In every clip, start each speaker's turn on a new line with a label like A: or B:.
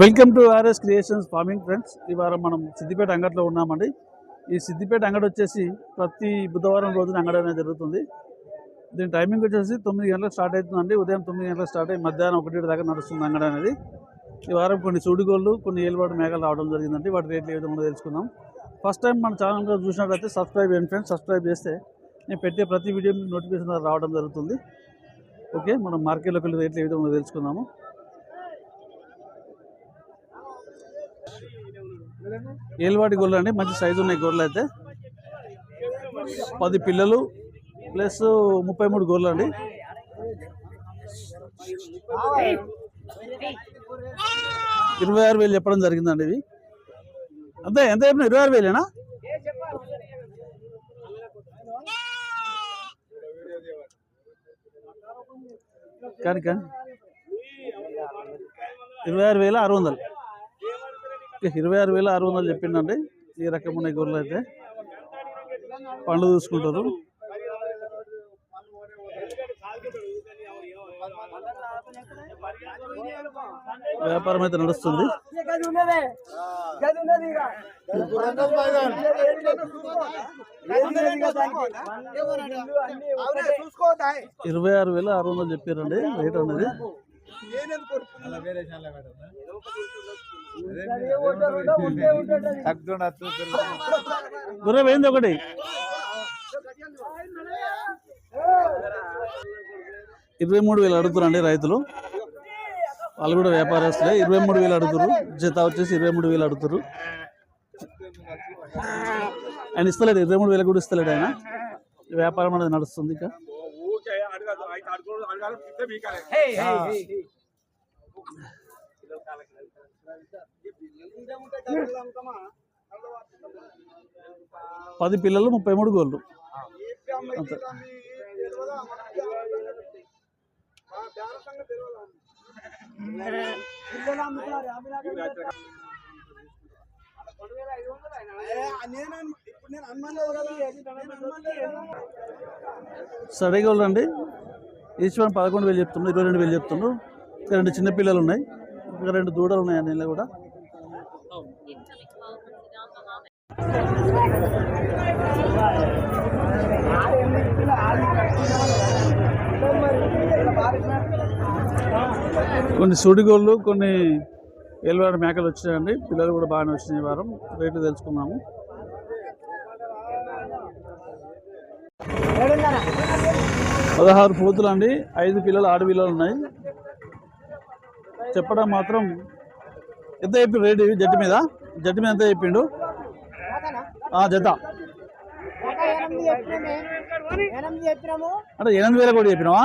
A: Welcome to RS creations farming friends ఈ వారం మనం సిద్దిపేట అంగట్లో ఉన్నామండి. ఈ సిద్దిపేట అంగడి వచ్చేసి ప్రతి బుధవారం రోజున అంగడి అనేది జరుగుతుంది. దీని టైమింగ్ వచ్చేసి తొమ్మిది గంటలకు స్టార్ట్ అవుతుందండి. ఉదయం తొమ్మిది గంటలకు స్టార్ట్ అయ్యి మధ్యాహ్నం ఒకటి దాకా నడుస్తుంది అంగడి అనేది. ఈ వారం కొన్ని సూడిగోళ్ళు కొన్ని ఏలుబాటు మేఘాలు రావడం జరిగిందండి. వాటి రేట్లు ఏ విధంగా తెలుసుకుందాం. ఫస్ట్ టైం మన ఛానల్ చూసినట్లయితే సబ్స్క్రైబ్ చేయండి ఫ్రెండ్స్ సబ్స్క్రైబ్ చేస్తే నేను పెట్టే ప్రతి వీడియో నోటిఫికేషన్ రావడం జరుగుతుంది. ఓకే మనం మార్కెట్లోకి వెళ్ళి రేట్లు ఏ విధంగా తెలుసుకుందాము. ఏలువాడి గొర్రెలు అండి మంచి సైజు ఉన్నాయి గొర్రెలు అయితే. పది పిల్లలు ప్లస్ ముప్పై మూడు గొర్రెలు అండి. ఇరవై ఆరు వేలు చెప్పడం జరిగిందండి ఇవి అంతే ఎంత చెప్పిన ఇరవై ఆరు వేలేనా? కానీ కానీ ఇరవై ఆరు వేల ఆరు వందలు. ఇరవై ఆరు వేల ఆరు వందలు చెప్పిండండి. ఈ రకం ఉన్నాయి గొర్రెలు అయితే పండ్లు చూసుకుంటారు. వ్యాపారం అయితే నడుస్తుంది. ఇరవై ఆరు వేల ఆరు వందలు చెప్పారండి. రేట్ అనేది గుర్రం ఏంది ఒకటి? ఇరవై మూడు వేలు అడుగుతారండి రైతులు. వాళ్ళు కూడా వ్యాపారస్తులే. ఇరవై మూడు వేలు అడుగుతారు జత వచ్చేసి ఇరవై మూడు వేలు అడుగుతారు ఆయన ఇస్తలేడు. ఇరవై మూడు వేలు కూడా ఇస్తలేడు ఆయన. ఈ వ్యాపారం అనేది నడుస్తుంది ఇంకా. పది పిల్లలు ముప్పై మూడు గోళ్ళు. అంతే. సరే గోళ్ళు అండి ఈశ్వరం పదకొండు వేలు చెప్తుండ్రు ఇరవై రెండు వేలు చెప్తున్నాడు ఇంకా రెండు చిన్న పిల్లలు ఉన్నాయి. ఇంకా రెండు దూడలు ఉన్నాయి అన్ని కూడా. కొన్ని సుడిగోళ్ళు కొన్ని ఎల్వాడ మేకలు వచ్చినాయండి. పిల్లలు కూడా బాగానే వచ్చినాయి వారం. రేట్లు తెలుసుకుందాము. పదహారు పోతులు అండి ఐదు పిల్లలు ఆడపిల్లలు ఉన్నాయి. చెప్పడం మాత్రం ఎంత చెప్పిండు రేటు ఇవి? జట్టు మీద? జట్టు మీద ఎంత చెప్పిండు? జత. అంటే ఎనిమిది వేల కూడా చెప్పినావా?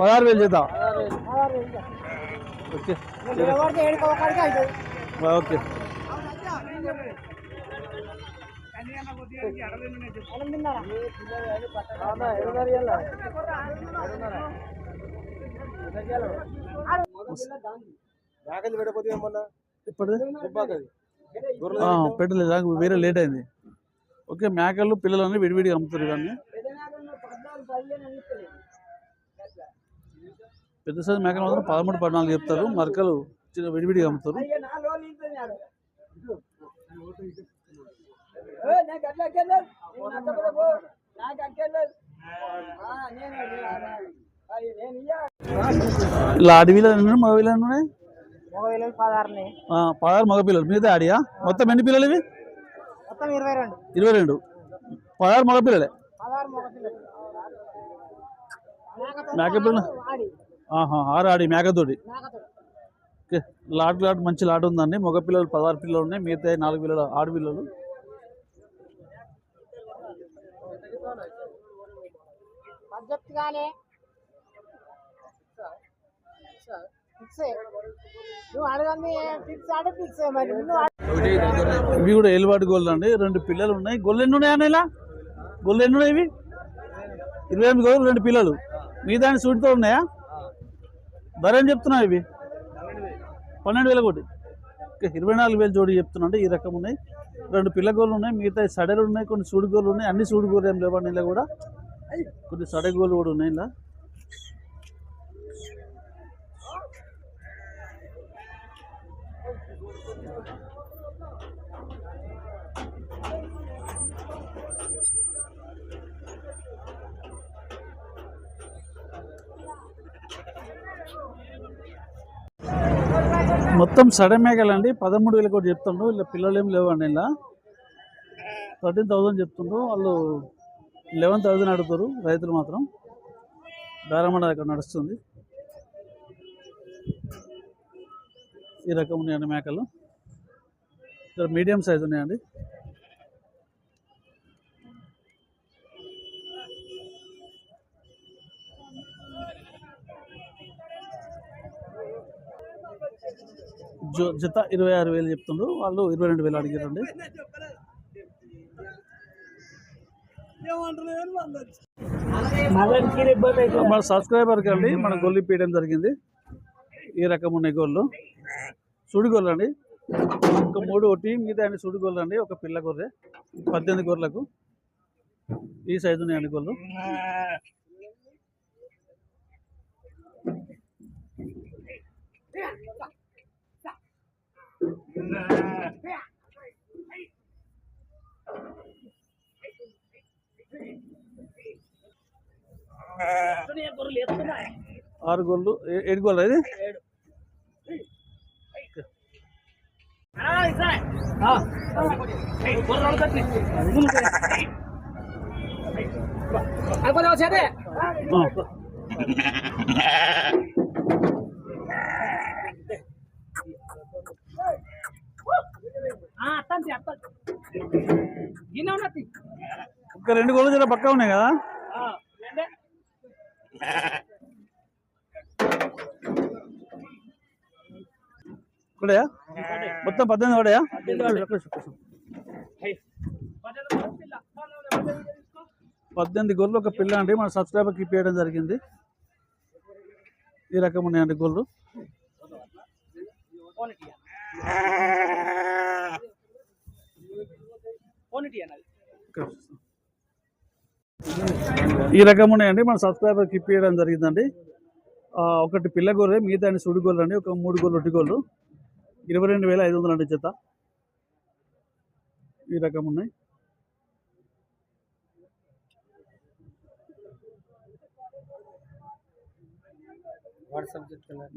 A: పదహారు వేలు జత. ఓకే. ఓకే. ఇప్పుడు పెట్టలేదు వేరే లేట్ అయింది. ఓకే మేకలు పిల్లలు అన్ని విడివిడిగా అమ్ముతారు కానీ. పెద్ద సైజు మేకలు మాత్రం పదమూడు పద్నాలుగు చెప్తారు. మరకలు చిన్న విడివిడిగా అమ్ముతారు. ఇలా మగ ఎన్ని ఉన్నాయి
B: పదహారుని.
A: ఆ, పదహారు మగ పిల్లలు. మిగతా ఆడియా మొత్తం ఎన్ని పిల్లలు ఇవి?
B: మొత్తం ఇరవై రెండు.
A: ఇరవై రెండు. పదహారు మగ పిల్లలే.
B: పిల్లలు.
A: మేక పిల్లలు ఆరు ఆడి మేకతోటి. లాట్ లాట్ మంచి లాట్ ఉందండి. మగ పిల్లలు పదహారు పిల్లలు ఉన్నాయి. మిగతా నాలుగు పిల్లలు ఆడు పిల్లలు.
B: అడగ-
A: ఇవి కూడా ఏలువాటి గోళ్ళు అండి. రెండు పిల్లలు ఉన్నాయి. గొల్లు ఎన్ని ఉన్నాయి అన్న ఇలా గొల్లు ఎన్ని ఉన్నాయి ఇవి? ఇరవై ఎనిమిది గోళ్ళు రెండు పిల్లలు. మీ దాని సూటితో ఉన్నాయా? ధర ఏం చెప్తున్నావు ఇవి? పన్నెండు వేల కోటి. ఇరవై నాలుగు వేలు జోడి చెప్తున్నా అంటే ఈ రకం ఉన్నాయి. రెండు పిల్ల గోళ్ళు ఉన్నాయి మిగతా సడలు ఉన్నాయి కొన్ని సూడి గోళ్ళు ఉన్నాయి అన్ని సూడి గోళ్ళు ఏం లేవండి ఇలా కూడా. కొన్ని సడే గోళ్ళు కూడా ఉన్నాయి ఇలా మొత్తం సడన్ మేకలండి పదమూడు వేలు కూడా చెప్తుండ్రు. ఇలా పిల్లలు ఏం లేవండి ఇలా. థర్టీన్ థౌసండ్ చెప్తుండ్రు. వాళ్ళు లెవెన్ థౌసండ్ అడుగుతారు రైతులు మాత్రం. బేరమండ ఇక్కడ నడుస్తుంది. ఈ రకం ఉన్నాయండి మేకలు. ఇక్కడ మీడియం సైజ్ ఉన్నాయండి. జో జత ఇరవై ఆరు వేలు చెప్తుండ్రు. వాళ్ళు ఇరవై రెండు వేలు అడిగారండి. మన సబ్స్క్రైబర్కి అండి మన గొల్లి పీయడం జరిగింది. ఈ రకం ఉన్నాయి గోళ్ళు సుడి గొర్రెలు అండి ఒక మూడు టీం మీద అండి సుడి గొర్రెలు అండి ఒక పిల్ల గొర్రె. పద్దెనిమిది గొర్రెలకు. ఈ సైజు ఉన్నాయండి గొర్రెలు ఆరు గోళ్ళు ఏ- ఏడు గోళ్ళు ఇది ఆ. ఒక రెండు గోళ్ళు జర పక్కా ఉన్నాయి కదా? ఇక్కడయా మొత్తం పద్దెనిమిది కూడా పద్దెనిమిది గొర్రెలు ఒక పిల్ల అండి మన సబ్స్క్రైబర్కి ఇప్పించడం జరిగింది. ఈ రకం ఉన్నాయండి గొర్రెలు ఇక్కడ చూస్తాం. ఈ రకం ఉన్నాయండి మన సబ్స్క్రైబర్కి ఇప్పించడం జరిగిందండి. ఒకటి పిల్ల గొర్రె మిగతా అన్ని సుడి గొర్రెలు అండి. ఒక మూడు గొర్రెలు ఒట్టి గొర్రెలు. ఇరవై రెండు వేల ఐదు వందలు అండి జత ఈ రకం ఉన్నాయి
C: వాట్సాప్ చెప్తున్నారు.